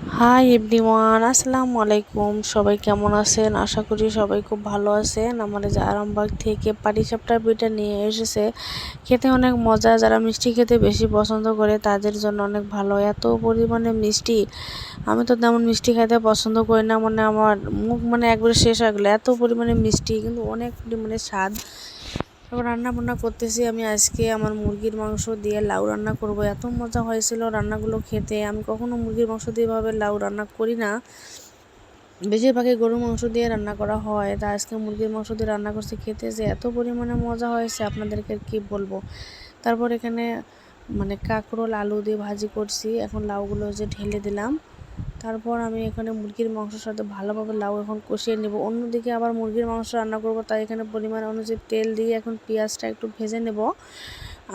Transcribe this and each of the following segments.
Hi everyone আসসালামু আলাইকুম। সবাই কেমন আছেন? আশা করি সবাই খুব ভালো আছেন। আমার যে আরামবাগ থেকে পাটিসাপটা পিঠা নিয়ে এসেছে। খেতে অনেক মজা। যারা মিষ্টি খেতে বেশি পছন্দ করে, তাদের জন্য অনেক ভালো। এত পরিমাণে মিষ্টি। আমি তো তেমন মিষ্টি খেতে পছন্দ করি না। মানে আমার মুখ মানে একবারে শেষ হয়ে গেলো। এত পরিমাণে মিষ্টি, কিন্তু অনেক পরিমাণে স্বাদ। তারপর রান্না বান্না করতেছি আমি আজকে। আমার মুরগির মাংস দিয়ে লাউ রান্না করব। এত মজা হয়েছিল রান্নাগুলো খেতে। আমি কখনো মুরগির মাংস দিয়ে এভাবে লাউ রান্না করি না। বেশিরভাগই গরুর মাংস দিয়ে রান্না করা হয়। তা আজকে মুরগির মাংস দিয়ে রান্না করছি খেতে যে এত পরিমাণে মজা হয়েছে, আপনাদেরকে কি বলব? তারপর এখানে মানে কাঁকরোল, আলু দিয়ে ভাজি করছি। এখন লাউগুলো যে ঢেলে দিলাম। তারপর আমি এখানে মুরগির মাংসের সাথে ভালোভাবে লাউ এখন কষিয়ে নেব। অন্যদিকে আবার মুরগির মাংস রান্না করব, তাই এখানে পরিমাণ অনুযায়ী তেল দিয়ে এখন পেঁয়াজটা একটু ভেজে নেব।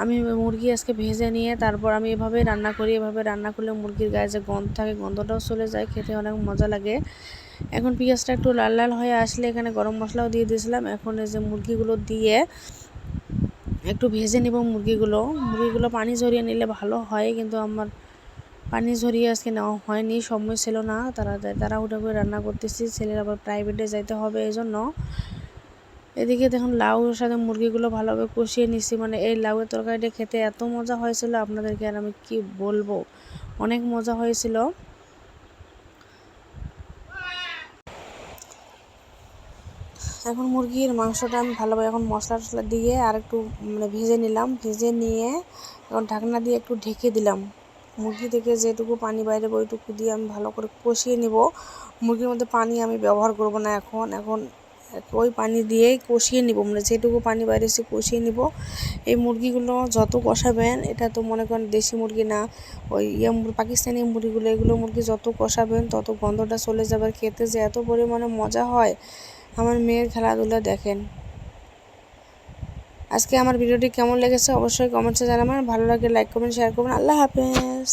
আমি মুরগি আজকে ভেজে নিয়ে তারপর আমি এভাবে রান্না করি, এভাবে রান্না করলে মুরগির গায়ে যে গন্ধ থাকে, গন্ধটাও চলে যায়, খেতে অনেক মজা লাগে। এখন পেঁয়াজটা একটু লাল লাল হয়ে আসলে এখানে গরম মশলাও দিয়ে দিয়েছিলাম, এখন এই যে মুরগিগুলো দিয়ে একটু ভেজে নেব মুরগিগুলো। মুরগিগুলো পানি ঝরিয়ে নিলে ভালো হয়, কিন্তু আমার পানি ঝরিয়ে আজকে নেওয়া হয়নি, সময় ছিল না। তারা তারা উঠে করে রান্না করতেছি, ছেলের আবার প্রাইভেটে যাইতে হবে এই জন্য এদিকে দেখুন, লাউর সাথে মুরগিগুলো ভালোভাবে কষিয়ে নিচ্ছি মানে এই লাউয়ের তরকারিটা খেতে এত মজা হয়েছিল, আপনাদেরকে আর আমি কি বলব? অনেক মজা হয়েছিল। এখন মুরগির মাংসটা আমি ভালোভাবে এখন মশলা টশলা দিয়ে আর একটু মানে ভেজে নিলাম। ভেজে নিয়ে এখন ঢাকনা দিয়ে একটু ঢেকে দিলাম। মুরগি থেকে যেটুকু পানি বাইরে ওইটুকু দিয়ে আমি ভালো করে কষিয়ে নিব। মুরগির মধ্যে পানি আমি ব্যবহার করব না এখন। এখন ওই পানি দিয়েই কষিয়ে নিব। মানে যেটুকু পানি বাইরে এসে কষিয়ে নিব। এই মুরগিগুলো যত কষাবেন, এটা তো মনে করেন দেশি মুরগি না, ওই ইয়ে পাকিস্তানি মুরগিগুলো, এগুলো মুরগি যত কষাবেন, তত গন্ধটা চলে যাবে। খেতে যে এত পরিমাণে মজা হয়। আমার মেয়ের খেলাধুলা দেখেন। আজকে আমার ভিডিওটি কেমন লেগেছে অবশ্যই কমেন্টসে জানাবেন। ভালো লাগে লাইক করবেন শেয়ার করবেন। আল্লাহ হাফেজ।